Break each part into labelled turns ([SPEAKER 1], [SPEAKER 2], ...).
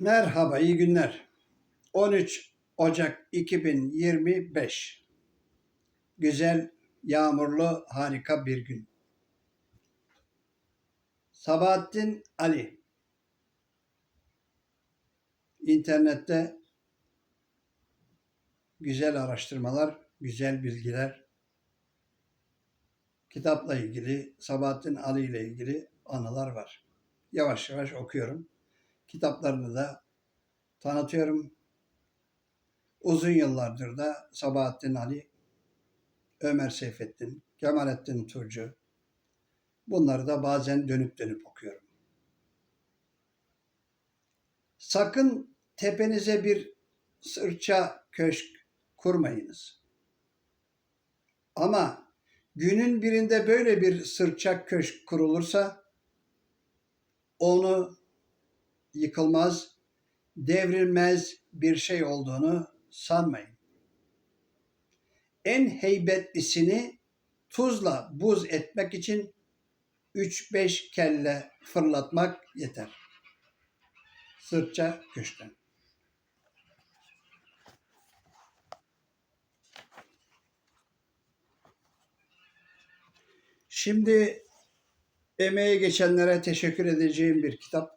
[SPEAKER 1] Merhaba, iyi günler. 13 Ocak 2025. Güzel, yağmurlu, harika bir gün. Sabahattin Ali. İnternette güzel araştırmalar, güzel bilgiler, kitapla ilgili, Sabahattin Ali ile ilgili anılar var. Yavaş yavaş okuyorum. Kitaplarını da tanıtıyorum. Uzun yıllardır da Sabahattin Ali, Ömer Seyfettin, Kemalettin Turcu bunları da bazen dönüp dönüp okuyorum. Sakın tepenize bir sırça köşk kurmayınız. Ama günün birinde böyle bir sırça köşk kurulursa onu yıkılmaz, devrilmez bir şey olduğunu sanmayın. En heybetlisini tuzla buz etmek için 3-5 kelle fırlatmak yeter. Sırtça köşkten. Şimdi emeğe geçenlere teşekkür edeceğim bir kitap.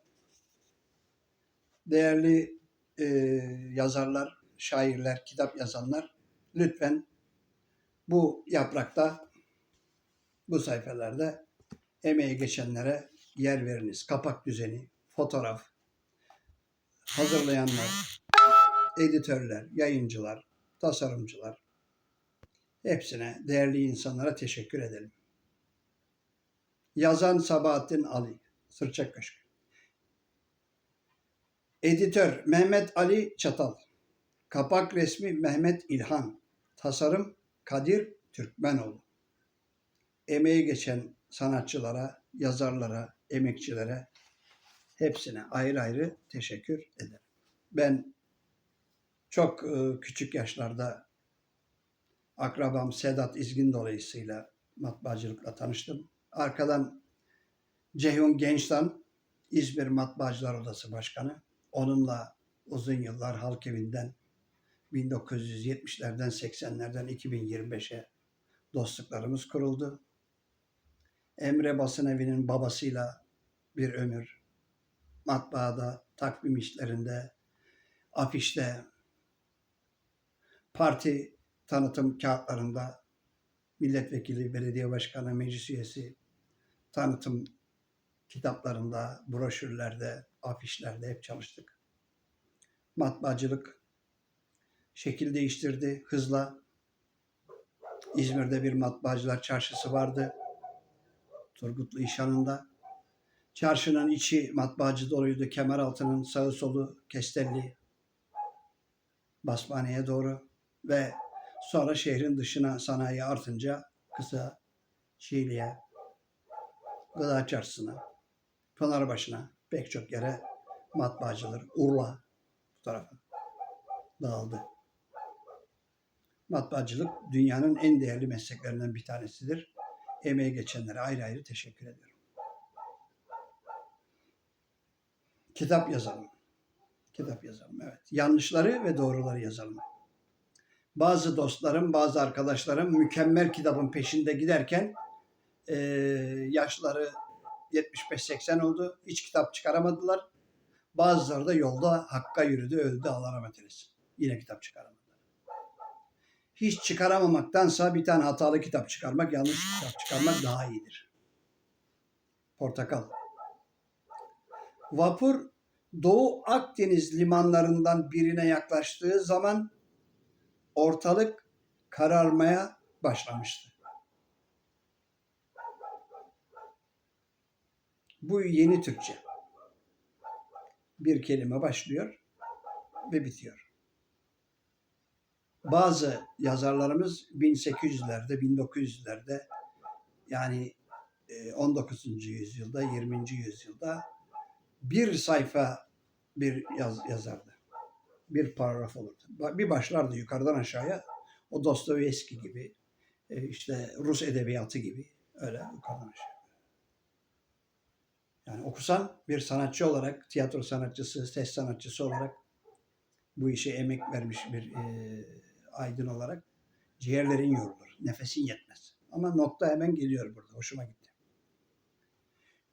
[SPEAKER 1] Değerli e, yazarlar, şairler, kitap yazanlar lütfen bu yaprakta, bu sayfalarda emeğe geçenlere yer veriniz. Kapak düzeni, fotoğraf, hazırlayanlar, editörler, yayıncılar, tasarımcılar hepsine, değerli insanlara teşekkür edelim. Yazan Sabahattin Ali, Sırçak Köşk. Editör Mehmet Ali Çatal. Kapak resmi Mehmet İlhan. Tasarım Kadir Türkmenoğlu. Emeği geçen sanatçılara, yazarlara, emekçilere hepsine ayrı ayrı teşekkür ederim. Ben çok e, küçük yaşlarda akrabam Sedat İzgin dolayısıyla matbaacılıkla tanıştım. Arkadan Ceyhun Gençtan, İzmir Matbaacılar Odası Başkanı. Onunla uzun yıllar halk evinden 1970'lerden 80'lerden 2025'e dostluklarımız kuruldu. Emre Basın Evi'nin babasıyla bir ömür matbaada, takvim işlerinde, afişte, parti tanıtım kağıtlarında milletvekili, belediye başkanı, meclis üyesi tanıtım kitaplarında, broşürlerde, afişlerde hep çalıştık. Matbaacılık şekil değiştirdi hızla. İzmir'de bir matbaacılar çarşısı vardı. Turgutlu İşhan'ında. Çarşının içi matbaacı doluydu. Kemeraltı'nın sağı solu Kestelli. Basmane'ye doğru ve sonra şehrin dışına sanayi artınca kısa Şiili'ye, Gıda Çarşısı'na, Pınarbaşı'na pek çok yere matbaacılar, Urla bu tarafa dağıldı. Matbaacılık dünyanın en değerli mesleklerinden bir tanesidir. Emeğe geçenlere ayrı ayrı teşekkür ediyorum. Kitap yazalım. Kitap yazalım, evet. Yanlışları ve doğruları yazalım. Bazı dostlarım, bazı arkadaşlarım mükemmel kitabın peşinde giderken e, yaşları 75-80 oldu. Hiç kitap çıkaramadılar. Bazıları da yolda hakka yürüdü, öldü. Allah rahmet eylesin. Yine kitap çıkaramadı. Hiç çıkaramamaktansa bir tane hatalı kitap çıkarmak, yanlış kitap çıkarmak daha iyidir. Portakal. Vapur Doğu Akdeniz limanlarından birine yaklaştığı zaman ortalık kararmaya başlamıştı. Bu yeni Türkçe. Bir kelime başlıyor ve bitiyor. Bazı yazarlarımız 1800'lerde, 1900'lerde yani 19. yüzyılda, 20. yüzyılda bir sayfa bir yaz, yazardı. Bir paragraf olurdu. Bir başlardı yukarıdan aşağıya. O Dostoyevski gibi, e, işte Rus edebiyatı gibi öyle yukarıdan aşağı. Yani okusan bir sanatçı olarak, tiyatro sanatçısı, ses sanatçısı olarak bu işe emek vermiş bir e, aydın olarak ciğerlerin yorulur. Nefesin yetmez. Ama nokta hemen geliyor burada. Hoşuma gitti.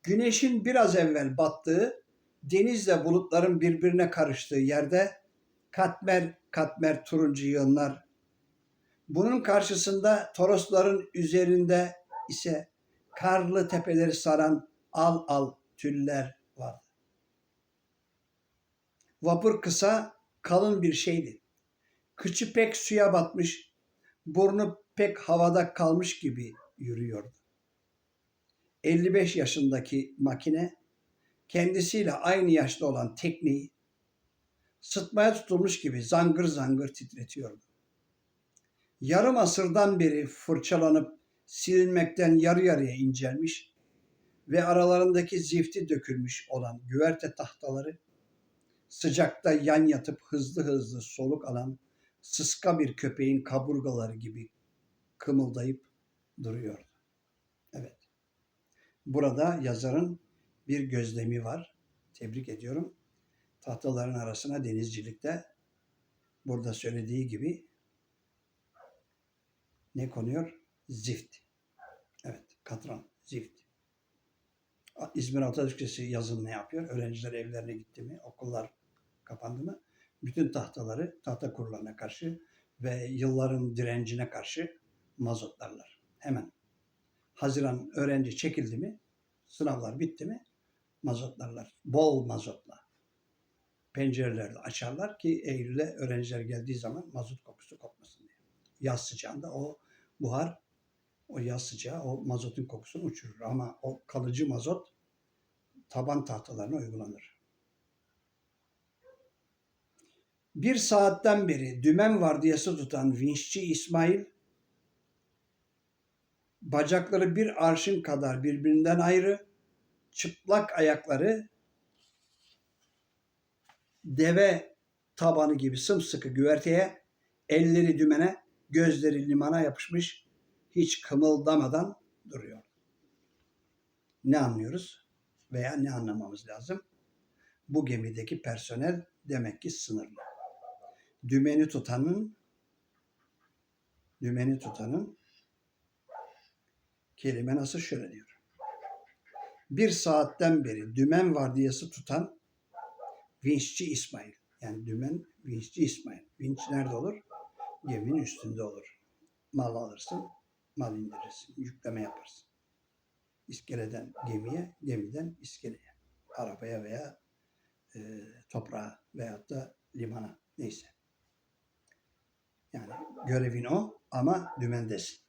[SPEAKER 1] Güneşin biraz evvel battığı, denizle bulutların birbirine karıştığı yerde katmer katmer turuncu yığınlar. Bunun karşısında Torosların üzerinde ise karlı tepeleri saran al al tüller vardı. Vapur kısa, kalın bir şeydi. Kıçı pek suya batmış, burnu pek havada kalmış gibi yürüyordu. 55 yaşındaki makine kendisiyle aynı yaşta olan tekneyi sıtmaya tutulmuş gibi zangır zangır titretiyordu. Yarım asırdan beri fırçalanıp silinmekten yarı yarıya incelmiş ve aralarındaki zifti dökülmüş olan güverte tahtaları sıcakta yan yatıp hızlı hızlı soluk alan sıska bir köpeğin kaburgaları gibi kımıldayıp duruyordu. Evet. Burada yazarın bir gözlemi var. Tebrik ediyorum. Tahtaların arasına denizcilikte burada söylediği gibi ne konuyor? Zift. Evet, katran, zift. İzmir Atatürk Lisesi yazın ne yapıyor? Öğrenciler evlerine gitti mi, okullar kapandı mı? Bütün tahtaları tahta kurularına karşı ve yılların direncine karşı mazotlarlar. Hemen. Haziran öğrenci çekildi mi, sınavlar bitti mi mazotlarlar. Bol mazotla. Pencereleri açarlar ki Eylül'e öğrenciler geldiği zaman mazot kokusu kopmasın diye. Yaz sıcağında o buhar o yaz sıcağı o mazotun kokusunu uçurur. Ama o kalıcı mazot taban tahtalarına uygulanır. Bir saatten beri dümen vardiyası tutan vinççi İsmail bacakları bir arşın kadar birbirinden ayrı, çıplak ayakları deve tabanı gibi sımsıkı güverteye, elleri dümene, gözleri limana yapışmış, hiç kımıldamadan duruyor. Ne anlıyoruz veya ne anlamamız lazım? Bu gemideki personel demek ki sınırlı. Dümeni tutanın dümeni tutanın kelime nasıl şöyle diyor. Bir saatten beri dümen vardiyası tutan vinççi İsmail. Yani dümen vinççi İsmail. Vinç nerede olur? Geminin üstünde olur. Mal alırsın, mal indirirsin, yükleme yaparsın. İskeleden gemiye, gemiden iskeleye, arabaya veya e, toprağa veyahut da limana neyse. Yani görevin o ama dümendesin.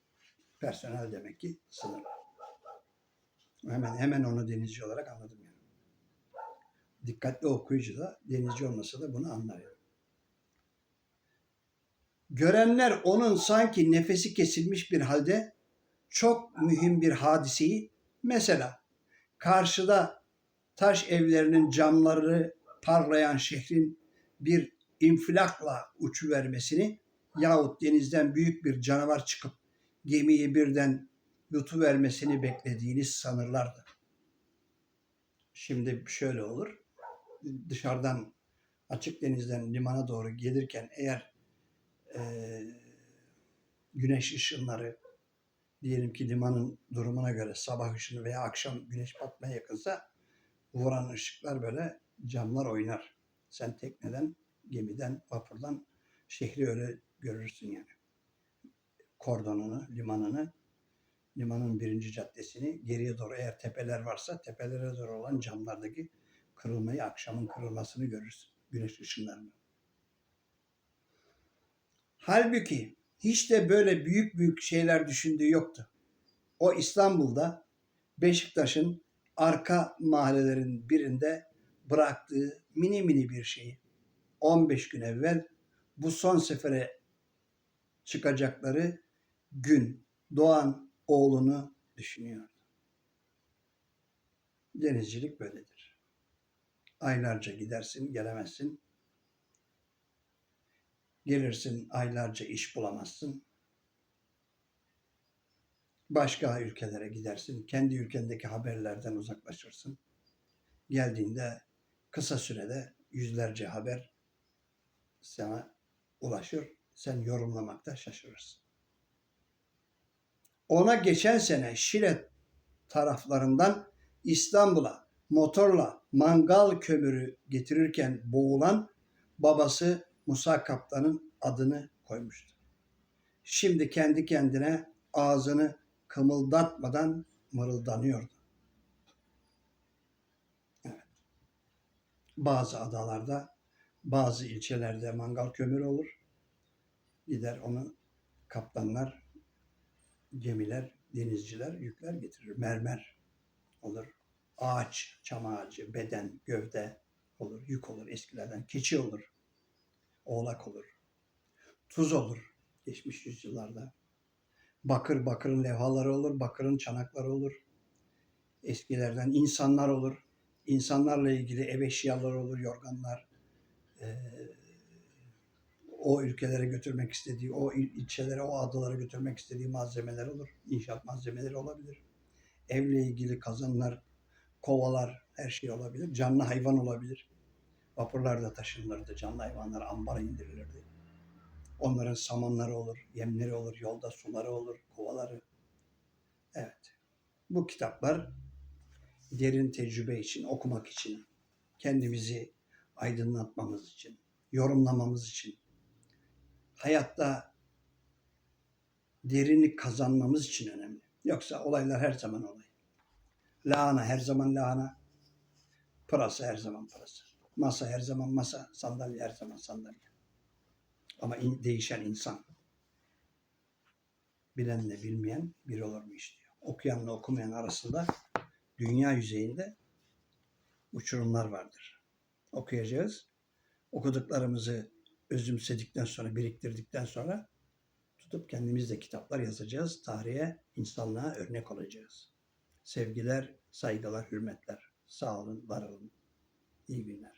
[SPEAKER 1] Personel demek ki sınırlı. Hemen hemen onu denizci olarak anladım yani. Dikkatli okuyucu da denizci olmasa da bunu anlar yani. Görenler onun sanki nefesi kesilmiş bir halde çok mühim bir hadiseyi mesela karşıda taş evlerinin camları parlayan şehrin bir infilakla uçuvermesini yahut denizden büyük bir canavar çıkıp gemiyi birden yutuvermesini beklediğini sanırlardı. Şimdi şöyle olur. Dışarıdan açık denizden limana doğru gelirken eğer e, güneş ışınları diyelim ki limanın durumuna göre sabah ışını veya akşam güneş batmaya yakınsa vuran ışıklar böyle camlar oynar. Sen tekneden, gemiden, vapurdan şehri öyle görürsün yani. Kordonunu, limanını, limanın birinci caddesini geriye doğru eğer tepeler varsa tepelere doğru olan camlardaki kırılmayı, akşamın kırılmasını görürsün. Güneş ışınlarını. Halbuki hiç de böyle büyük büyük şeyler düşündüğü yoktu. O İstanbul'da Beşiktaş'ın arka mahallelerin birinde bıraktığı mini mini bir şeyi 15 gün evvel bu son sefere çıkacakları gün doğan oğlunu düşünüyordu. Denizcilik böyledir. Aylarca gidersin, gelemezsin. Gelirsin, aylarca iş bulamazsın. Başka ülkelere gidersin, kendi ülkendeki haberlerden uzaklaşırsın. geldiğinde kısa sürede yüzlerce haber sana ulaşır. Sen yorumlamakta şaşırırsın. Ona geçen sene Şile taraflarından İstanbul'a motorla mangal kömürü getirirken boğulan babası Musa Kaptan'ın adını koymuştu. Şimdi kendi kendine ağzını kımıldatmadan mırıldanıyordu. Evet. Bazı adalarda, bazı ilçelerde mangal kömürü olur. Gider onu kaptanlar, gemiler, denizciler yükler getirir. Mermer olur. Ağaç, çam ağacı, beden, gövde olur, yük olur eskilerden. Keçi olur, oğlak olur, tuz olur geçmiş yüzyıllarda. Bakır, bakırın levhaları olur, bakırın çanakları olur. Eskilerden insanlar olur. İnsanlarla ilgili ev eşyaları olur, yorganlar. Ee, o ülkelere götürmek istediği, o il- ilçelere, o adalara götürmek istediği malzemeler olur. İnşaat malzemeleri olabilir. Evle ilgili kazanlar, kovalar, her şey olabilir. Canlı hayvan olabilir. Vapurlarda taşınırdı. Canlı hayvanlar ambara indirilirdi. Onların samanları olur, yemleri olur, yolda suları olur, kovaları. Evet. Bu kitaplar derin tecrübe için, okumak için, kendimizi aydınlatmamız için, yorumlamamız için, hayatta derinlik kazanmamız için önemli. Yoksa olaylar her zaman olay. Lahana her zaman lahana, pırasa her zaman pırasa, masa her zaman masa, sandalye her zaman sandalye. Ama in- değişen insan. Bilenle bilmeyen bir olur mu iş diyor. Okuyanla okumayan arasında dünya yüzeyinde uçurumlar vardır. Okuyacağız. Okuduklarımızı özümsedikten sonra, biriktirdikten sonra tutup kendimiz kitaplar yazacağız. Tarihe, insanlığa örnek olacağız. Sevgiler, saygılar, hürmetler. Sağ olun, var olun. İyi günler.